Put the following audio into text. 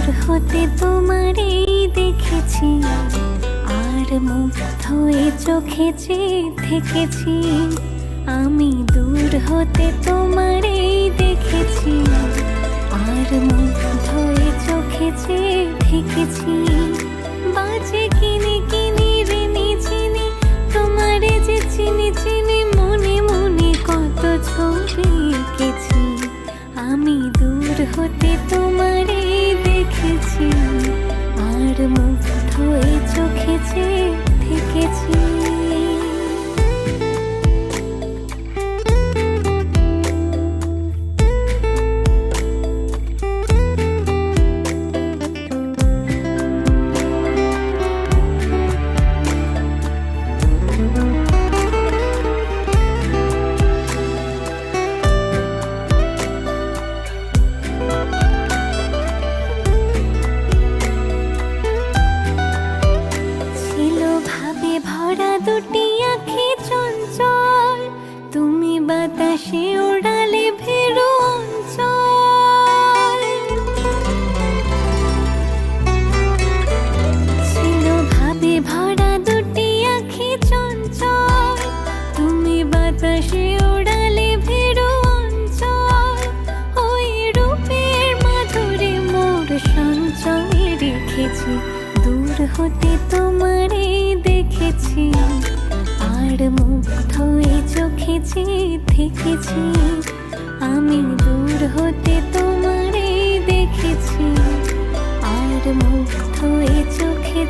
দূর হতে তোমারে দেখেছি, আর মুগ্ধ হয়ে চোখে যে থেকেছি আমি দূর হতে তোমারে দেখেছি, আর মুগ্ধ হয়ে চোখে যে থেকেছি বাজে কিনে ভাবে ভরা দুটি আখি চঞ্চল, তুমি বাতাসে ওড়ালে ভেরু অঞ্চল। ছিল দুটি আখি চঞ্চল, তুমি বাতাসে ওড়ালে ভেরু অঞ্চল। ওই রূপের মাধুরী মোর রেখেছি। হতে তোমারে দেখেছি, আর মুগ্ধ এ চোখে যে থেকেছি আমি দূর হতে তোমারে দেখেছি, আর মুগ্ধ এ চোখে